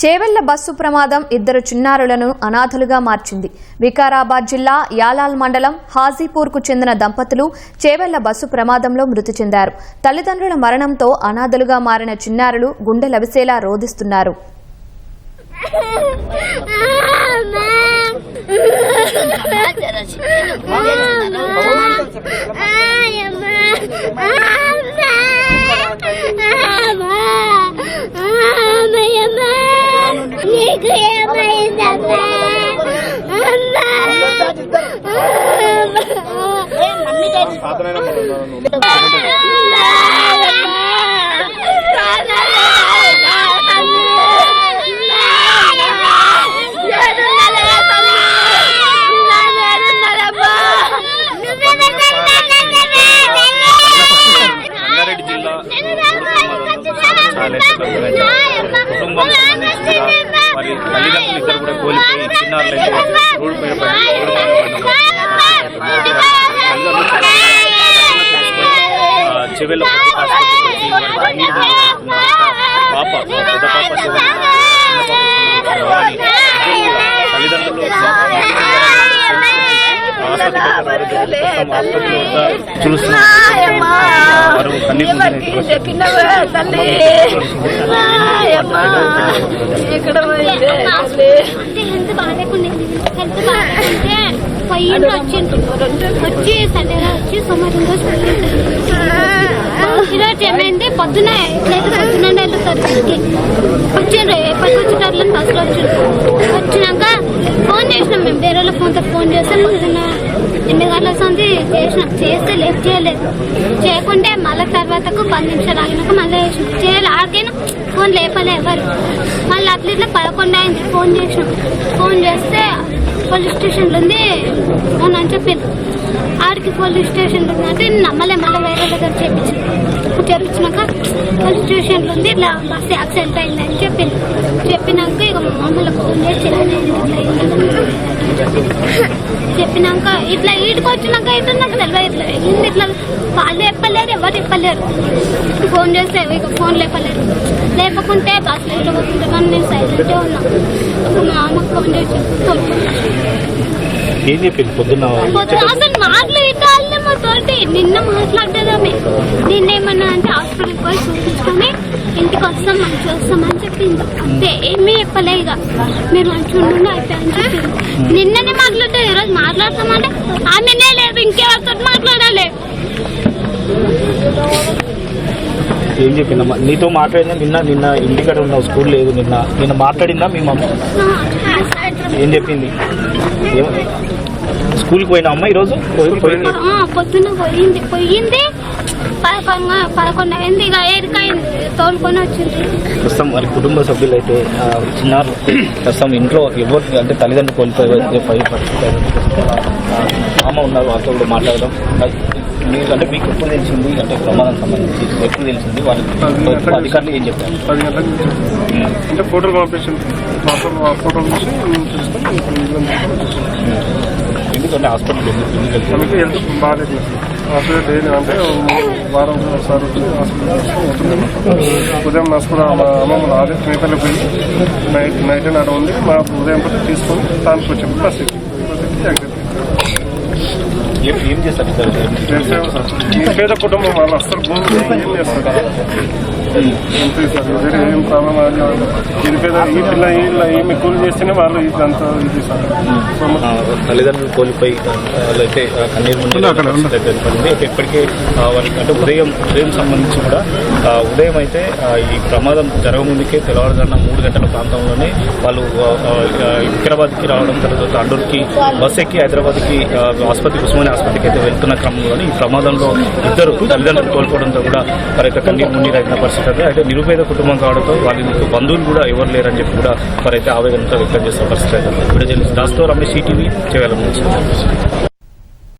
Chevella bus ప్రమాదం ఇద్దరు చిన్నారులను అనాథలుగా మార్చింది. వికారాబాద్ జిల్లా యాలాల్ మండలం హాజీపూర్కు చెందిన దంపతులు చేవెళ్ళ బస్సు ప్రమాదంలో మృతి చెందారు. తల్లిదండ్రుల మరణంతో అనాథలుగా మారిన చిన్నారులు గుండె లవిసేలా రోధిస్తున్నారు. నీకు ఏమైందమ్మా రంగారెడ్డి జిల్లా చాలా కుటుంబం సంబంధించి కూడా మరి తల్లిదండ్రులు ఇద్దరు కూడా కోల్పోయి చిన్నారులైతే రోడ్డు మీద పడి రోడ్డు మీద పడి తల్లిదండ్రులు చాలా ఆ, చెవెళ్ళ ప్రభుత్వ ఆసుపత్రికి వచ్చి వారికి అన్ని విధాలుగా చేస్తున్నారు. పాప పెద్ద పాప చెవెళ్ళ చిన్న పాప భవాని ఇద్దరు కూడా తల్లిదండ్రులు ఆసుపత్రికి వచ్చారు. ప్రస్తుతం ఆసుపత్రి వద్ద చూస్తున్నారు వారు కన్నీరు అంటే హెల్త్ బాగాలేకుండా హెల్త్ బాగాలేకుంటే పోయిండు వచ్చిండు వచ్చి సండేలో వచ్చి సోమవారం రోజు ఈరోజు ఏమైంది పొద్దున ఎట్లయితే పొద్దున వెళ్తారు వచ్చిండ్రు ఎప్పటికి వచ్చేటట్లు బస్సులో వచ్చిండ్రు వచ్చినాక ఫోన్ చేసినాం మేము వేరే వాళ్ళ ఫోన్తో ఫోన్ చేస్తే పొద్దున ఎన్ని గంటల సంది చేసినాం చేస్తే లిఫ్ట్ చేయలేదు. చేయకుంటే మళ్ళీ తర్వాతకు పది నిమిషాలు ఆగినాక మళ్ళీ చేసిన. చేయాలి. ఆడికైనా ఫోన్ లేపలే ఎవరు. మళ్ళీ అట్లా ఇట్లా పదకొండు అయింది. ఫోన్ చేసినాం. ఫోన్ చేస్తే పోలీస్ స్టేషన్లో ఉంది. అని చెప్పింది ఆడికి పోలీస్ స్టేషన్లో ఉంది అంటే నమ్మలే. మళ్ళీ వేరే దగ్గర చేపించింది చేపించినాక పోలీస్ స్టేషన్లో ఉంది. ఇట్లా బస్సు యాక్సిడెంట్ అయింది అని చెప్పింది చెప్పినాక ఇక మామూలు ఫోన్ చేసి ఇలా చెప్పినాక ఇట్లా ఈడికి వచ్చినాక అయితే నాకు తెలియదు ఇట్లా ఇట్లా వాళ్ళు చెప్పలేరు ఎవరు చెప్పలేరు. ఫోన్ చేస్తే ఇక ఫోన్ లేపలేరు. లేపకుంటే బస్సులో ఇట్లా పోతుంటే కానీ నేను సైలెంటే ఉన్నా. మా అమ్మకు ఫోన్ చేసి. ఏం చెప్పింది? పొద్దున్న అసలు ఇట్లా మా తోటి. నిన్న మాట్లాడదామే. నిన్న ఏమన్నా అంటే హాస్పిటల్కి పోయి చూపించుకొని ఇంటికి వస్తాం మంచిగా వస్తామని చెప్పింది. అంతే ఏమీ చెప్పలే ఇక. మీరు మంచిగా ఉండండి అని చెప్పింది. నిన్ననే మాట్లాడితే ఈరోజు మాట్లాడతామంటే ఆమెనే లేదు ఇంకెవరితో మాట్లాడాలి? ఏం చెప్పిందమ్మా? నీతో మాట్లాడిందా నిన్న నిన్న ఇంటికాడ ఉన్నావు స్కూల్ లేదు నిన్న. నిన్న మాట్లాడిందా మీ మమ్మ? ఏం చెప్పింది? స్కూల్కి పోయినా అమ్మ ఈరోజు పొద్దున్న పోయింది. పోయింది. పదకొండు పదకొండు అయింది. ఇక తోలుకొని వచ్చింది. ప్రస్తుతం మరి కుటుంబ సభ్యులు అయితే చిన్నారు ప్రస్తుతం ఇంట్లో ఎవరు అంటే తల్లిదండ్రులు కోల్పోయే పై పరిస్థితి ఆ, అమ్మ ఉన్నారు వాళ్ళతో కూడా మాట్లాడదాం. మీరు అంటే మీకు ఎప్పుడు తెలిసింది? అంటే ప్రమాదం సంబంధించి ఎప్పుడు తెలిసింది? వాళ్ళకి అధికారులు ఏం చెప్పారు? పది గంటలకు చూసాం. అంటే ఫోటోలు పంపించింది ఫోటోలు చూసి మేము ఎందుకంటే హాస్పిటల్ ఎందుకు బాగాలేదు. హాస్పిటల్ డైలీ అంటే వారం ఒకసారి హాస్పిటల్ ఉదయం మా అమ్మమ్మ అదే మేపల్లి పోయి నైట్ నైట్ నాడు ఉంది. మా ఉదయం పూట తీసుకొని తానికి వచ్చాము బస్ పేద కుటుంబం వాళ్ళు అస్సలు భూమి ఏం చేస్తారు? సార్ వేరే ఏం ప్రాబ్లం అది ఇది పేద ఈ పిల్ల ఈ పిల్ల ఈమె కూలి చేస్తేనే వాళ్ళు ఇదంతా ఇది సార్ సో ఆ, తల్లిదండ్రులు కోల్పోయి వాళ్ళైతే కన్నీరు ఇప్పటికే వాళ్ళకి అంటే ఉదయం ఉదయం సంబంధించి కూడా ఉదయం అయితే ఈ ప్రమాదం జరగముందుకే తెల్లవారుజామున మూడు గంటల ప్రాంతంలోనే వాళ్ళు వికారాబాద్కి రావడం తర్వాత అండూర్కి బస్ ఎక్కి హైదరాబాద్కి ఆ, ఆసుపత్రికి ఉస్మానియా ఆసుపత్రికి అయితే వెళ్తున్న క్రమంలోనే ఈ ప్రమాదంలో ఇద్దరు తల్లిదండ్రులు కోల్పోవడంతో కూడా వారైతే కన్నీరు మున్నీరు అయిన పరిస్థితి అది అయితే నిరుపేద కుటుంబం కావడంతో వాళ్ళ బంధువులు కూడా ఎవరు లేరని చెప్పి కూడా వారైతే ఆవేదనతో వ్యక్తం చేస్తున్న పరిస్థితి అయితే ఉంది. ఇప్పుడు దాస్తో రమేష్ ఈటీవీ చేయాలని